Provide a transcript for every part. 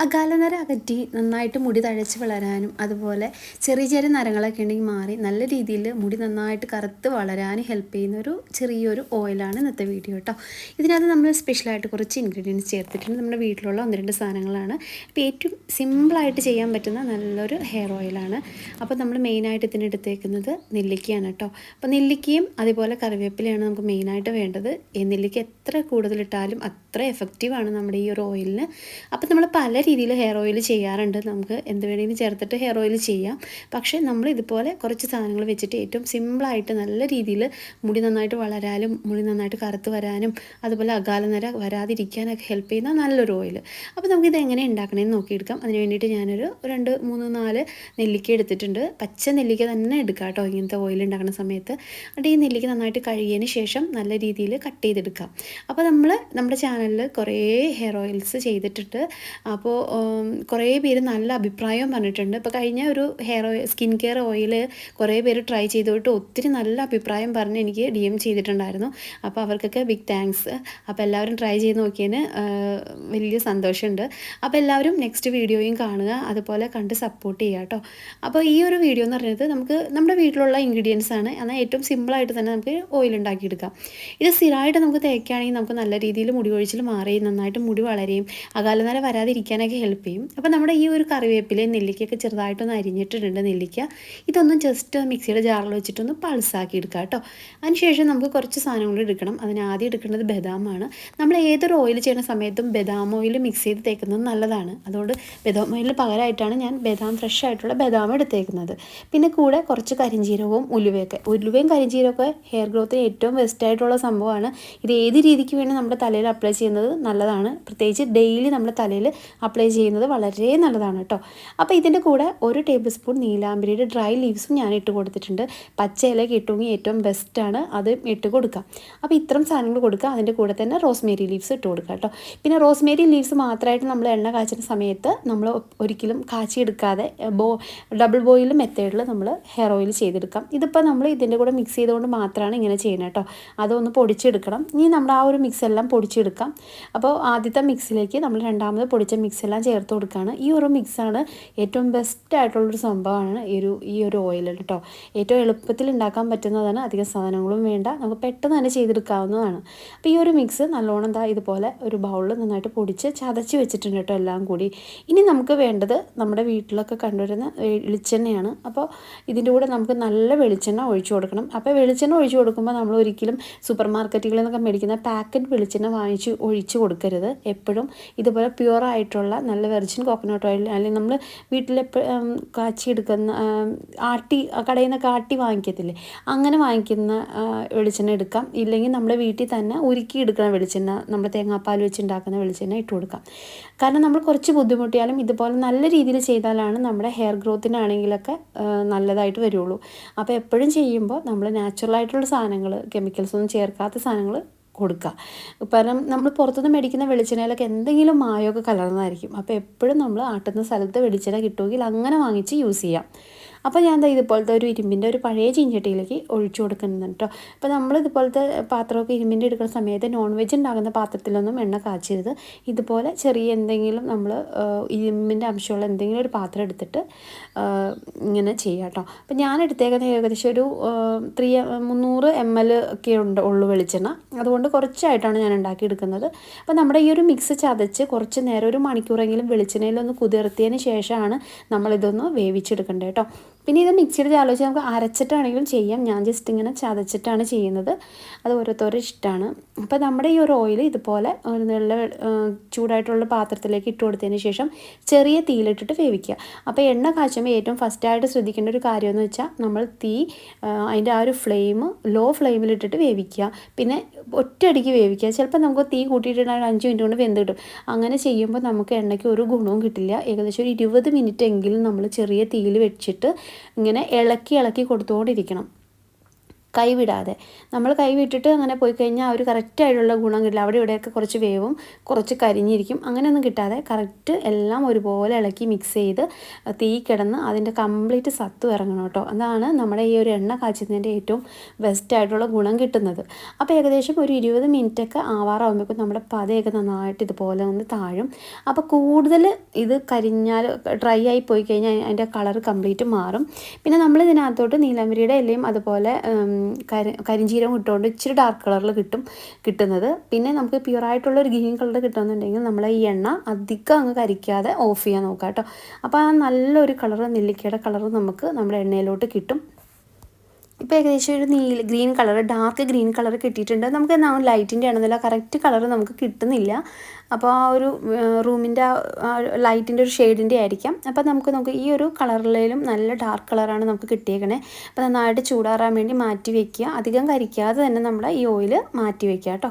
അകാലനര അകറ്റി നന്നായിട്ട് മുടി തഴച്ച് വളരാനും അതുപോലെ ചെറിയ ചെറിയ നരങ്ങളൊക്കെ ഉണ്ടെങ്കിൽ മാറി നല്ല രീതിയിൽ മുടി നന്നായിട്ട് കറുത്ത് വളരാനും ഹെൽപ്പ് ചെയ്യുന്ന ഒരു ചെറിയൊരു ഓയിലാണ് ഇന്നത്തെ വീഡിയോ കേട്ടോ ഇതിനകത്ത് നമ്മൾ സ്പെഷ്യലായിട്ട് കുറച്ച് ഇൻഗ്രീഡിയൻസ് ചേർത്തിട്ടുണ്ട്. നമ്മുടെ വീട്ടിലുള്ള ഒന്ന് രണ്ട് സാധനങ്ങളാണ്. അപ്പോൾ ഏറ്റവും സിമ്പിളായിട്ട് ചെയ്യാൻ പറ്റുന്ന നല്ലൊരു ഹെയർ ഓയിലാണ് അപ്പോൾ നമ്മൾ മെയിനായിട്ട് ഇതിനെടുത്തേക്കുന്നത് നെല്ലിക്കയാണ് കേട്ടോ അപ്പോൾ നെല്ലിക്കയും അതുപോലെ കറിവേപ്പിലയാണ് നമുക്ക് മെയിനായിട്ട് വേണ്ടത്. നെല്ലിക്ക എത്ര കൂടുതലിട്ടാലും അത്ര എഫക്റ്റീവാണ് നമ്മുടെ ഈ ഒരു ഓയിലിന് അപ്പോൾ നമ്മൾ പല രീതിയിൽ ഹെയർ ഓയിൽ ചെയ്യാറുണ്ട്. നമുക്ക് എന്ത് വേണമെങ്കിലും ചേർത്തിട്ട് ഹെയർ ഓയിൽ ചെയ്യാം. പക്ഷേ നമ്മൾ ഇതുപോലെ കുറച്ച് സാധനങ്ങൾ വെച്ചിട്ട് ഏറ്റവും സിമ്പിളായിട്ട് നല്ല രീതിയിൽ മുടി നന്നായിട്ട് വളരാനും മുടി നന്നായിട്ട് കറുത്ത് വരാനും അതുപോലെ അകാലനര വരാതിരിക്കാനൊക്കെ ഹെൽപ്പ് ചെയ്യുന്ന നല്ലൊരു ഓയിൽ അപ്പോൾ നമുക്കിത് എങ്ങനെ ഉണ്ടാക്കണമെന്ന് നോക്കിയെടുക്കാം. അതിന് വേണ്ടിയിട്ട് ഞാനൊരു രണ്ട് മൂന്ന് നാല് നെല്ലിക്ക എടുത്തിട്ടുണ്ട്. പച്ച നെല്ലിക്ക തന്നെ എടുക്കാം കേട്ടോ ഇങ്ങനത്തെ ഓയിൽ ഉണ്ടാക്കുന്ന സമയത്ത്. എന്നിട്ട് ഈ നെല്ലിക്ക നന്നായിട്ട് കഴുകിയതിന് ശേഷം നല്ല രീതിയിൽ കട്ട് ചെയ്തെടുക്കാം. അപ്പോൾ നമ്മൾ നമ്മുടെ ചാനലിൽ കുറേ ഹെയർ ഓയിൽസ് ചെയ്തിട്ടുണ്ട്. അപ്പോൾ ഉം, കുറേ പേര് നല്ല അഭിപ്രായം പറഞ്ഞിട്ടുണ്ട്. ഇപ്പോൾ കഴിഞ്ഞ ഒരു hair oil skin care oil കുറേ പേര് ട്രൈ ചെയ്തിട്ട് ഒത്തിരി നല്ല അഭിപ്രായം പറഞ്ഞ് എനിക്ക് ഡി എം ചെയ്തിട്ടുണ്ടായിരുന്നു. അപ്പോൾ അവർക്കൊക്കെ ബിഗ് താങ്ക്സ് അപ്പോൾ എല്ലാവരും ട്രൈ ചെയ്ത് നോക്കിയതിന് വലിയ സന്തോഷമുണ്ട്. അപ്പോൾ എല്ലാവരും നെക്സ്റ്റ് വീഡിയോയും കാണുക. അതുപോലെ കണ്ട് സപ്പോർട്ട് ചെയ്യുക കേട്ടോ. അപ്പോൾ ഈ ഒരു വീഡിയോ എന്ന് പറയുന്നത് നമുക്ക് നമ്മുടെ വീട്ടിലുള്ള ഇൻഗ്രീഡിയൻസ് ആണ്. എന്നാൽ ഏറ്റവും സിമ്പിളായിട്ട് തന്നെ നമുക്ക് ഓയിൽ ഉണ്ടാക്കിയെടുക്കാം. ഇത് സ്ഥിരമായിട്ട് നമുക്ക് തേക്കുകയാണെങ്കിൽ നമുക്ക് നല്ല രീതിയിൽ മുടി ഒഴിച്ചിൽ മാറി നന്നായിട്ട് മുടി വളരെയും അകാലനര വരാതിരിക്കാനൊക്കെ ഹെൽപ്പ് ചെയ്യും. അപ്പോൾ നമ്മുടെ ഈ ഒരു കറിവേപ്പില നെല്ലിക്കയൊക്കെ ചെറുതായിട്ടൊന്ന് അരിഞ്ഞിട്ടിട്ടുണ്ട് നെല്ലിക്ക. ഇതൊന്നും ജസ്റ്റ് മിക്സിയുടെ ജാറിൽ വെച്ചിട്ടൊന്ന് പൾസാക്കി എടുക്കുക കേട്ടോ അതിനുശേഷം നമുക്ക് കുറച്ച് സാധനങ്ങൾ എടുക്കണം. അതിന് ആദ്യം എടുക്കേണ്ടത് ബദാമാണ് നമ്മൾ ഏതൊരു ഓയിൽ ചെയ്യുന്ന സമയത്തും ബദാം ഓയിൽ മിക്സ് ചെയ്ത് തേക്കുന്നത് നല്ലതാണ്. അതുകൊണ്ട് ബദാം ഓയിലിന് പകരമായിട്ടാണ് ഞാൻ ബദാം ഫ്രഷ് ആയിട്ടുള്ള ബദാം എടുത്തേക്കുന്നത്. പിന്നെ കൂടെ കുറച്ച് കരിഞ്ജീരകവും ഉലുവയൊക്കെ. ഉലുവയും കരിഞ്ജീരകമൊക്കെ ഹെയർ ഗ്രോത്തിന് ഏറ്റവും ബെസ്റ്റ് ആയിട്ടുള്ള സംഭവമാണ്. ഇത് ഏത് രീതിക്ക് വേണ്ടി നമ്മുടെ തലയിൽ അപ്ലൈ ചെയ്യുന്നത് നല്ലതാണ്. പ്രത്യേകിച്ച് ഡെയിലി നമ്മുടെ തലയിൽ അപ്ലൈ ചെയ്യുന്നത് വളരെ നല്ലതാണ് കേട്ടോ അപ്പോൾ ഇതിന്റെ കൂടെ ഒരു ടേബിൾ സ്പൂൺ നീലാമ്പരിയുടെ ഡ്രൈ ലീവ്സും ഞാൻ ഇട്ട് കൊടുത്തിട്ടുണ്ട്. പച്ച ഇല കിട്ടുമെങ്കിൽ ഏറ്റവും ബെസ്റ്റാണ് അത് ഇട്ട് കൊടുക്കുക അപ്പോൾ ഇത്തരം സാധനങ്ങൾ കൊടുക്കുക. അതിന്റെ കൂടെ തന്നെ റോസ്മേരി ലീവ്സ് ഇട്ട് കൊടുക്കുക കേട്ടോ പിന്നെ റോസ്മേരി ലീവ്സ് മാത്രമായിട്ട് നമ്മൾ എണ്ണ കാച്ചുന്ന സമയത്ത് നമ്മൾ ഒരിക്കലും കാച്ചിയെടുക്കാതെ ബോ ഡബിൾ ബോയിൽ മെത്തേഡിൽ നമ്മൾ ഹെയർ ഓയിൽ ചെയ്തെടുക്കാം. ഇതിപ്പോൾ നമ്മൾ ഇതിന്റെ കൂടെ മിക്സ് ചെയ്തുകൊണ്ട് മാത്രമാണ് ഇങ്ങനെ ചെയ്യുന്നത് കേട്ടോ അതൊന്ന് പൊടിച്ചെടുക്കണം. ഇനി നമ്മൾ ആ ഒരു മിക്സ് എല്ലാം പൊടിച്ചെടുക്കാം. അപ്പോൾ ആദ്യത്തെ മിക്സിലേക്ക് നമ്മൾ രണ്ടാമത് പൊടിച്ച മിക്സ് എല്ലാം ചേർത്ത് കൊടുക്കുകയാണ്. ഈ ഒരു മിക്സാണ് ഏറ്റവും ബെസ്റ്റ് ആയിട്ടുള്ളൊരു സംഭവമാണ് ഈ ഒരു ഈ ഒരു ഓയിൽ കേട്ടോ ഏറ്റവും എളുപ്പത്തിൽ ഉണ്ടാക്കാൻ പറ്റുന്നതാണ്. അധികം സാധനങ്ങളും വേണ്ട. നമുക്ക് പെട്ടെന്ന് തന്നെ ചെയ്തെടുക്കാവുന്നതാണ്. അപ്പോൾ ഈ ഒരു മിക്സ് നല്ലോണം ദാ ഇതുപോലെ ഒരു ബൗളിൽ നന്നായിട്ട് പൊടിച്ച് ചതച്ച് വെച്ചിട്ടുണ്ട് കേട്ടോ എല്ലാം കൂടി. ഇനി നമുക്ക് വേണ്ടത് നമ്മുടെ വീട്ടിലൊക്കെ കണ്ടുവരുന്ന വെളിച്ചെണ്ണയാണ്. അപ്പോൾ ഇതിന്റെ കൂടെ നമുക്ക് നല്ല വെളിച്ചെണ്ണ ഒഴിച്ചു കൊടുക്കണം. അപ്പോൾ വെളിച്ചെണ്ണ ഒഴിച്ചു കൊടുക്കുമ്പോൾ നമ്മൾ ഒരിക്കലും സൂപ്പർ മാർക്കറ്റുകളിൽ നിന്നൊക്കെ മേടിക്കുന്ന പാക്കറ്റ് വെളിച്ചെണ്ണ വാങ്ങിച്ച് ഒഴിച്ച് കൊടുക്കരുത്. എപ്പോഴും ഇതുപോലെ പ്യുവർ ആയിട്ടുള്ള നല്ല വെർജിൻ കോക്കനട്ട് ഓയിൽ അല്ലെങ്കിൽ നമ്മൾ വീട്ടിലെപ്പോഴും കാച്ചിയെടുക്കുന്ന ആട്ടി കടയിൽ നിന്നൊക്കെ ആട്ടി വാങ്ങിക്കത്തില്ലേ? അങ്ങനെ വാങ്ങിക്കുന്ന വെളിച്ചെണ്ണ എടുക്കാം. ഇല്ലെങ്കിൽ നമ്മുടെ വീട്ടിൽ തന്നെ ഉരുക്കി എടുക്കുന്ന വെളിച്ചെണ്ണ നമ്മൾ തേങ്ങാപ്പാൽ വെച്ച് ഉണ്ടാക്കുന്ന വെളിച്ചെണ്ണ ഇട്ട് കൊടുക്കാം. കാരണം നമ്മൾ കുറച്ച് ബുദ്ധിമുട്ടിയാലും ഇതുപോലെ നല്ല രീതിയിൽ ചെയ്താലാണ് നമ്മുടെ ഹെയർ ഗ്രോത്തിനാണെങ്കിലൊക്കെ നല്ലതായിട്ട് വരുള്ളൂ. അപ്പോൾ എപ്പോഴും ചെയ്യുമ്പോൾ നമ്മൾ നാച്ചുറലായിട്ടുള്ള സാധനങ്ങൾ കെമിക്കൽസ് ഒന്നും ചേർക്കാത്ത സാധനങ്ങൾ കൊടുക്കുക. കാരണം നമ്മൾ പുറത്തുനിന്ന് മേടിക്കുന്ന വെളിച്ചെണ്ണയിലൊക്കെ എന്തെങ്കിലും മായമൊക്കെ കലർന്നതായിരിക്കും. അപ്പോൾ എപ്പോഴും നമ്മൾ ആട്ടുന്ന സ്ഥലത്ത് വെളിച്ചെണ്ണ കിട്ടുമെങ്കിൽ അങ്ങനെ വാങ്ങിച്ച് യൂസ് ചെയ്യാം. അപ്പോൾ ഞാൻ എന്താ ഇതുപോലത്തെ ഒരു ഇരുമ്പിന്റെ ഒരു പഴയ ചീഞ്ചട്ടിയിലേക്ക് ഒഴിച്ചു കൊടുക്കുന്നുണ്ട് കേട്ടോ അപ്പോൾ നമ്മൾ ഇതുപോലത്തെ പാത്രമൊക്കെ ഇരുമ്പിന്റെ എടുക്കുന്ന സമയത്ത് നോൺ വെജ് ഉണ്ടാകുന്ന പാത്രത്തിലൊന്നും എണ്ണ കാച്ചരുത്. ഇതുപോലെ ചെറിയ എന്തെങ്കിലും നമ്മൾ ഇരുമ്പിന്റെ അംശമുള്ള എന്തെങ്കിലും ഒരു പാത്രം എടുത്തിട്ട് ഇങ്ങനെ ചെയ്യാം കേട്ടോ അപ്പോൾ ഞാൻ എടുത്തേക്കുന്ന ഏകദേശം ഒരു ത്രീ മുന്നൂറ് എം എൽ ഒക്കെ ഉണ്ട് ഉള്ളു വെളിച്ചെണ്ണ. അതുകൊണ്ട് കുറച്ചായിട്ടാണ് ഞാൻ ഉണ്ടാക്കിയെടുക്കുന്നത് അപ്പോൾ നമ്മുടെ ഈ ഒരു മിക്സ് ചതച്ച് കുറച്ച് നേരം ഒരു മണിക്കൂറെങ്കിലും വെളിച്ചെണ്ണയിലൊന്ന് കുതിർത്തിയതിന് ശേഷമാണ് നമ്മളിതൊന്ന് വേവിച്ചെടുക്കേണ്ടത് കേട്ടോ പിന്നെ ഇത് മിക്സിയുടെ ആലോചിച്ച് നമുക്ക് അരച്ചിട്ടാണെങ്കിലും ചെയ്യാം. ഞാൻ ജസ്റ്റ് ഇങ്ങനെ ചതച്ചിട്ടാണ് ചെയ്യുന്നത്. അത് ഓരോരുത്തരുടെ ഇഷ്ടമാണ്. അപ്പോൾ നമ്മുടെ ഈ ഒരു ഓയിൽ ഇതുപോലെ ഒരു നല്ല ചൂടായിട്ടുള്ള പാത്രത്തിലേക്ക് ഇട്ട് കൊടുത്തതിന് ശേഷം ചെറിയ തീയിലിട്ടിട്ട് വേവിക്കുക. അപ്പോൾ എണ്ണ കാച്ചുമ്പോൾ ഏറ്റവും ഫസ്റ്റായിട്ട് ശ്രദ്ധിക്കേണ്ട ഒരു കാര്യം എന്ന് വെച്ചാൽ നമ്മൾ തീ അതിന്റെ ആ ഒരു ഫ്ലെയിം ലോ ഫ്ലെയിമിലിട്ടിട്ട് വേവിക്കുക. പിന്നെ ഒറ്റയടിക്ക് വേവിക്കുക. ചിലപ്പോൾ നമുക്ക് തീ കൂട്ടിയിട്ടുണ്ടെങ്കിൽ അഞ്ച് മിനിറ്റ് കൊണ്ട് വെന്ത് കിട്ടും. അങ്ങനെ ചെയ്യുമ്പോൾ നമുക്ക് എണ്ണയ്ക്ക് ഒരു ഗുണവും കിട്ടില്ല. ഏകദേശം ഒരു ഇരുപത് മിനിറ്റ് എങ്കിലും നമ്മൾ ചെറിയ തീയിൽ വെച്ചിട്ട് ഇങ്ങനെ ഇളക്കി ഇളക്കി കൊടുത്തുകൊണ്ടിരിക്കണം കൈവിടാതെ. നമ്മൾ കൈവിട്ടിട്ട് അങ്ങനെ പോയി കഴിഞ്ഞാൽ ഒരു കറക്റ്റായിട്ടുള്ള ഗുണം കിട്ടില്ല. അവിടെ ഇവിടെയൊക്കെ കുറച്ച് വേവും കുറച്ച് കരിഞ്ഞിരിക്കും. അങ്ങനെയൊന്നും കിട്ടാതെ കറക്റ്റ് എല്ലാം ഒരുപോലെ ഇളക്കി മിക്സ് ചെയ്ത് തീ കിടന്ന് അതിന്റെ കംപ്ലീറ്റ് സത്ത് ഇറങ്ങണം കേട്ടോ. അതാണ് നമ്മുടെ ഈ ഒരു എണ്ണ കാച്ചുന്നതിന്റെ ഏറ്റവും ബെസ്റ്റായിട്ടുള്ള ഗുണം കിട്ടുന്നത്. അപ്പോൾ ഏകദേശം ഒരു ഇരുപത് മിനിറ്റൊക്കെ ആവാറാകുമ്പോഴേക്കും നമ്മുടെ പതയൊക്കെ നന്നായിട്ട് ഇതുപോലെ ഒന്ന് താഴും. അപ്പോൾ കൂടുതൽ ഇത് കരിഞ്ഞാൽ ഡ്രൈ ആയി പോയി കഴിഞ്ഞാൽ അതിന്റെ കളർ കംപ്ലീറ്റ് മാറും. പിന്നെ നമ്മൾ ഇതിനകത്തോട്ട് നീലമരിയുടെ ഇലയും അതുപോലെ കരി കരിഞ്ചീരം ഇട്ടുകൊണ്ട് ഇച്ചിരി ഡാർക്ക് കളറിൽ കിട്ടും കിട്ടുന്നത്. പിന്നെ നമുക്ക് പ്യുവറായിട്ടുള്ള ഒരു ഗ്രീൻ കളർ കിട്ടുന്നുണ്ടെങ്കിൽ നമ്മൾ ഈ എണ്ണ അധികം അങ്ങ് കരിക്കാതെ ഓഫ് ചെയ്യാൻ നോക്കാം കേട്ടോ അപ്പോൾ ആ നല്ലൊരു കളർ നെല്ലിക്കയുടെ കളർ നമുക്ക് നമ്മുടെ എണ്ണയിലോട്ട് കിട്ടും. ഇപ്പോൾ ഏകദേശം ഒരു നീല green colour dark green colour കിട്ടിയിട്ടുണ്ട്. നമുക്ക് ലൈറ്റിന്റെ ആണെന്നല്ല കറക്റ്റ് കളർ നമുക്ക് കിട്ടുന്നില്ല. അപ്പോൾ ആ ഒരു റൂമിന്റെ ആ ലൈറ്റിന്റെ ഒരു ഷെയ്ഡിന്റെ ആയിരിക്കാം. അപ്പോൾ നമുക്ക് നമുക്ക് ഈ ഒരു കളറിലും നല്ല ഡാർക്ക് കളറാണ് നമുക്ക് കിട്ടിയേക്കണേ. അപ്പോൾ നന്നായിട്ട് ചൂടാറാൻ വേണ്ടി മാറ്റി വയ്ക്കുക അധികം കരിക്കാതെ തന്നെ നമ്മൾ ഈ ഓയിൽ മാറ്റി വയ്ക്കുക കേട്ടോ.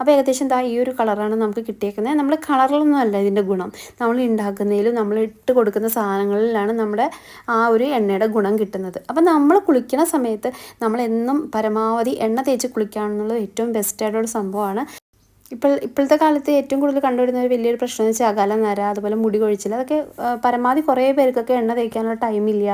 അപ്പോൾ ഏകദേശം എന്താ ഈ ഒരു കളറാണ് നമുക്ക് കിട്ടിയേക്കുന്നത് നമ്മൾ കളറിലൊന്നും അല്ല ഇതിന്റെ ഗുണം. നമ്മൾ ഉണ്ടാക്കുന്നതിലും നമ്മൾ ഇട്ട് കൊടുക്കുന്ന സാധനങ്ങളിലാണ് നമ്മുടെ ആ ഒരു എണ്ണയുടെ ഗുണം കിട്ടുന്നത്. അപ്പോൾ നമ്മൾ കുളിക്കുന്ന സമയത്ത് നമ്മൾ എന്നും പരമാവധി എണ്ണ തേച്ച് കുളിക്കുകയാണെന്നുള്ളത് ഏറ്റവും ബെസ്റ്റായിട്ടുള്ള സംഭവമാണ്. ഇപ്പോൾ ഇപ്പോഴത്തെ കാലത്ത് ഏറ്റവും കൂടുതൽ കണ്ടുവരുന്ന ഒരു വലിയൊരു പ്രശ്നം എന്ന് വെച്ചാൽ അകാല നര അതുപോലെ മുടി കൊഴിച്ചിൽ അതൊക്കെ പരമാവധി കുറേ പേർക്കൊക്കെ എണ്ണ തേക്കാനുള്ള ടൈമില്ല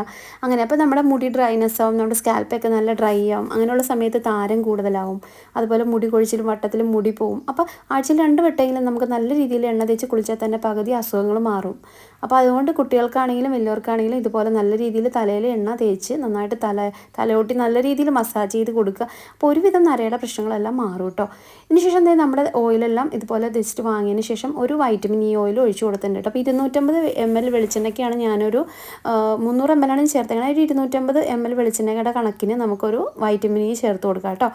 അങ്ങനെ അപ്പോൾ നമ്മുടെ മുടി ഡ്രൈനെസ് ആവും നമ്മുടെ സ്കാൽപ്പൊക്കെ നല്ല ഡ്രൈ ആവും അങ്ങനെയുള്ള സമയത്ത് താരം കൂടുതലാവും. അതുപോലെ മുടി കൊഴിച്ചിലും വട്ടത്തിലും മുടി പോവും. അപ്പോൾ ആഴ്ചയിൽ രണ്ട് വട്ടമെങ്കിലും നമുക്ക് നല്ല രീതിയിൽ എണ്ണ തേച്ച് കുളിച്ചാൽ തന്നെ പകുതി അസുഖങ്ങൾ മാറും. അപ്പോൾ അതുകൊണ്ട് കുട്ടികൾക്കാണെങ്കിലും വലിയവർക്കാണെങ്കിലും ഇതുപോലെ നല്ല രീതിയിൽ തലയിൽ എണ്ണ തേച്ച് നന്നായിട്ട് തല തലയോട്ടി നല്ല രീതിയിൽ മസാജ് ചെയ്ത് കൊടുക്കുക. അപ്പോൾ ഒരുവിധം നരയുടെ പ്രശ്നങ്ങളെല്ലാം മാറും കേട്ടോ ഇതിനുശേഷം എന്താ നമ്മുടെ ഓയിലെല്ലാം ഇതുപോലെ ജസ്റ്റ് വാങ്ങിയതിന് ശേഷം ഒരു വൈറ്റമിൻ ഇ ഓയിൽ ഒഴിച്ചു കൊടുത്തിട്ടുണ്ട് കേട്ടോ അപ്പോൾ ഇരുന്നൂറ്റമ്പത് എം എൽ വെളിച്ചെണ്ണയ്ക്കാണ് ഞാനൊരു മുന്നൂറ് എം എൽ ആണ് ചേർത്തേക്കണത് ഒരു ഇരുന്നൂറ്റമ്പത് എം എൽ വെളിച്ചെണ്ണയുടെ കണക്കിന് നമുക്കൊരു വൈറ്റമിൻ ഇ ചേർത്ത് കൊടുക്കാം കേട്ടോ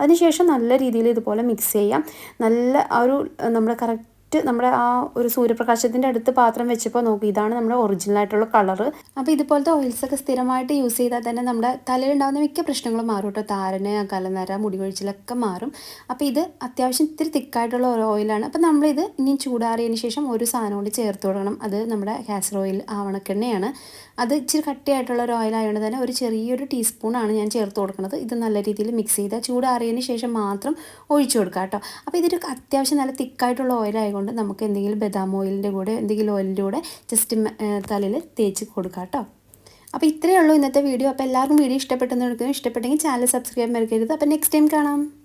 അതിനുശേഷം നല്ല രീതിയിൽ ഇതുപോലെ മിക്സ് ചെയ്യാം. നല്ല ആ ഒരു നമ്മുടെ കറക്റ്റ് നമ്മുടെ ആ ഒരു സൂര്യപ്രകാശത്തിന്റെ അടുത്ത് പാത്രം വെച്ചപ്പോൾ നോക്കി ഇതാണ് നമ്മുടെ ഒറിജിനൽ ആയിട്ടുള്ള കളർ അപ്പോൾ ഇതുപോലത്തെ ഓയിൽസൊക്കെ സ്ഥിരമായിട്ട് യൂസ് ചെയ്താൽ തന്നെ നമ്മുടെ തലയിലുണ്ടാകുന്ന മിക്ക പ്രശ്നങ്ങളും മാറും കേട്ടോ. താരന് കലനര മുടി കൊഴിച്ചിലൊക്കെ മാറും. അപ്പോൾ ഇത് അത്യാവശ്യം ഇത്തിരി തിക്കായിട്ടുള്ള ഒരു ഓയിലാണ് അപ്പോൾ നമ്മളിത് ഇനി ചൂടാറിയതിന് ശേഷം ഒരു സാധനം കൊണ്ട് ചേർത്ത് കൊടുക്കണം. അത് നമ്മുടെ ഹാസർ ഓയിൽ ആവണക്കെണ്ണയാണ് അത് ഇച്ചിരി കട്ടിയായിട്ടുള്ള ഒരു ഓയിലായതുകൊണ്ട് തന്നെ ഒരു ചെറിയൊരു ടീസ്പൂണാണ് ഞാൻ ചേർത്ത് കൊടുക്കുന്നത്. ഇത് നല്ല രീതിയിൽ മിക്സ് ചെയ്ത് ചൂടാറിയതിന് ശേഷം മാത്രം ഒഴിച്ചു കൊടുക്കുക കേട്ടോ. അപ്പോൾ ഇതൊരു അത്യാവശ്യം നല്ല തിക്കായിട്ടുള്ള ഓയിലായതുകൊണ്ട് നമുക്ക് എന്തെങ്കിലും ബദാം ഓയിലിന്റെ കൂടെ എന്തെങ്കിലും ഓയിലിന്റെ കൂടെ ജസ്റ്റ് തലയിൽ തേച്ച് കൊടുക്കാം കേട്ടോ. അപ്പോൾ ഇത്രയേ ഉള്ളൂ ഇന്നത്തെ വീഡിയോ. അപ്പോൾ എല്ലാവർക്കും വീഡിയോ ഇഷ്ടപ്പെട്ടെന്ന് എടുക്കുന്നു ഇഷ്ടപ്പെട്ടെങ്കിൽ ചാനൽ സബ്സ്ക്രൈബ് മറക്കരുത്. അപ്പോൾ നെക്സ്റ്റ് ടൈം കാണാം.